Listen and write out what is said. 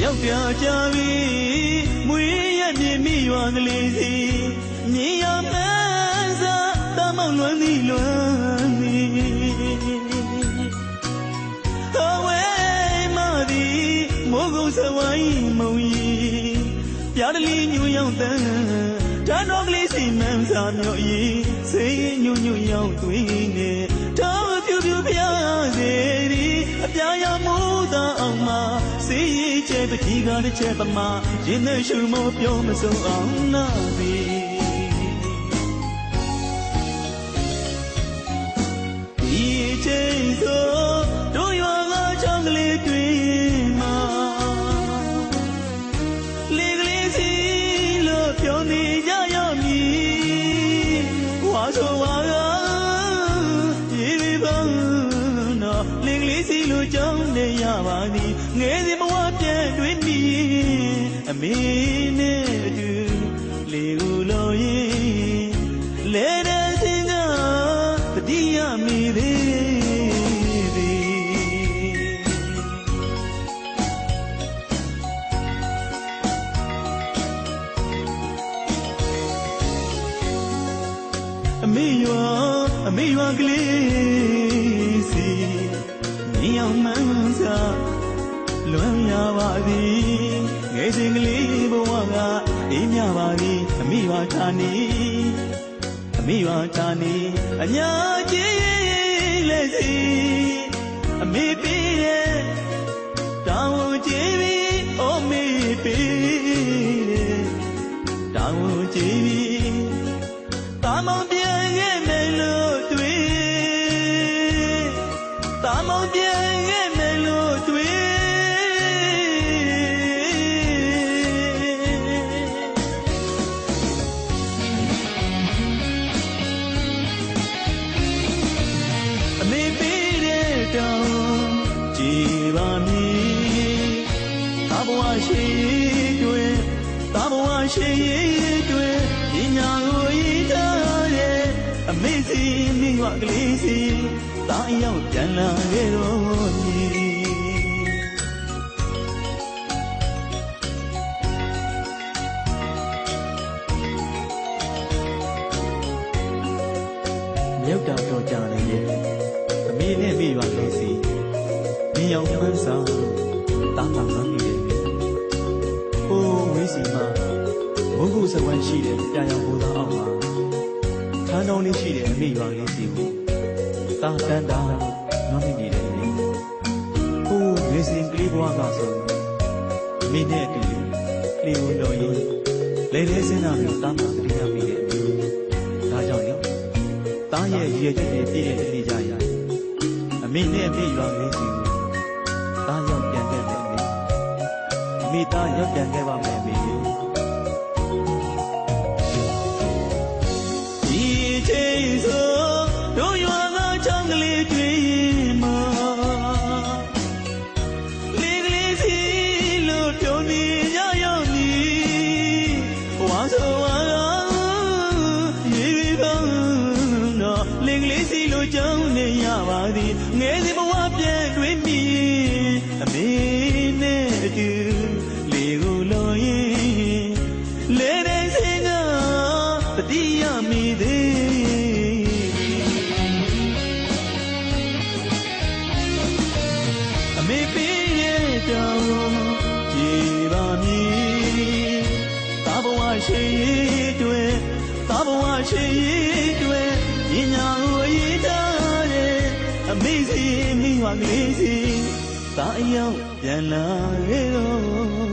ရောက်ပြကြပြီမွေးရမြင်မိရွာကလေးစီမြင်ရမှန်းစားတမောင်လွမ်းသည်လွမ်းသည်ဟဝဲမသည်မိုးကုတ်စဝိုင်းမုံကြီးပြားတလီညူရောက်တန်းဓာတ်တော်ကလေးစီမန်းစာမြော့ကြီးစိတ်ညူညူရောက်သွေးနေ ပတိကတစ်ချက်ပမာရင်နဲ့ရှူမပြောမစုံအောင်နာသည်ဒီချိန်ဆိုတို့ရွာကချောင်းကလေးတွင်မှာလေကလေးစီလို့ပြောနေကြရမည်ဝါဆိုဝါကရေရီပန်းတော့လေကလေးစီလို့ကြောင်းနေရပါသည်ငယ်စ ဉ်ဘဝပြည့်တွင်ပြီအမေနဲ့အတူလေကိုလို့ရင်လဲတဲ့စင်ကတတိယမိသေးသည်အမေရွာအမေရွာကလေးစီမြင်အောင်မှန်းစား လွမ်းရပါသည်ငယ်စဉ်ကလေးဘဝကအေးမြပါသည်အမေရွာဌာနီအမေရွာဌာနီအညာကြီးလက်စီအမေပေးတဲ့တောင်းဝန်ကြည့်ပြီးအိုမေပေးတဲ့တောင်းဝန်ကြည့်ပြီး သာဘဝရှိတွေပညာကိုဤထားတဲ့အမေစီမိဝကလေးစီတာရောက်ပြန်လာခဲ့တော့ညီမြောက်တာတော့ကြာနေရဲ့အမေနဲ့မိပါလေစီမြင်အောင်မှန်းစားတာမှမှန်းမိ ဘုခုစဝမ်းရှိတယ်ပြာရောင်ဘူသာအောင်မှာထန်းတော်လေးရှိတယ်အမေပါလေစီကိုတာတန်တာမှန်းမိနေတယ်လေဟိုးဝေးစီကလေးဘွားကဆိုမိနဲ့အတူလီကိုတော်ရင်လေလေစင်းတာမျိုးတာမှတတိယမိတယ်ဒါကြောင့်လေတားရဲ့ရည်ရည်ချက်တွေပြည့်တဲ့နေ့ကြရအမေနဲ့အမေရွာလေးစီကိုတားရောက်ပြန်ခဲ့မယ်အမေအမေတားရောက်ပြန်ခဲ့ပါမယ်အမေ ကလေးတွေမှာလေးကလေးစီလို့ပြောနေရရောက်မည်ဝါဆိုဝါကရေရီပန်းတော့လင်ကလေးစီလိုကြောင်းနေရပါသည်ငယ်စဉ်ဘဝပြည့်တွင်ပြီအမေနဲ့အတူလေကိုလို့ရင်လေတဲ့စင်ကတတိယမိသေးအ မည်သာဘဝရှိတွေသာဘဝရှိတွေညညာကိုရည်ထားတဲ့အမေစီမိဝကလေးစီသာအရောက်ပြန်လာခဲ့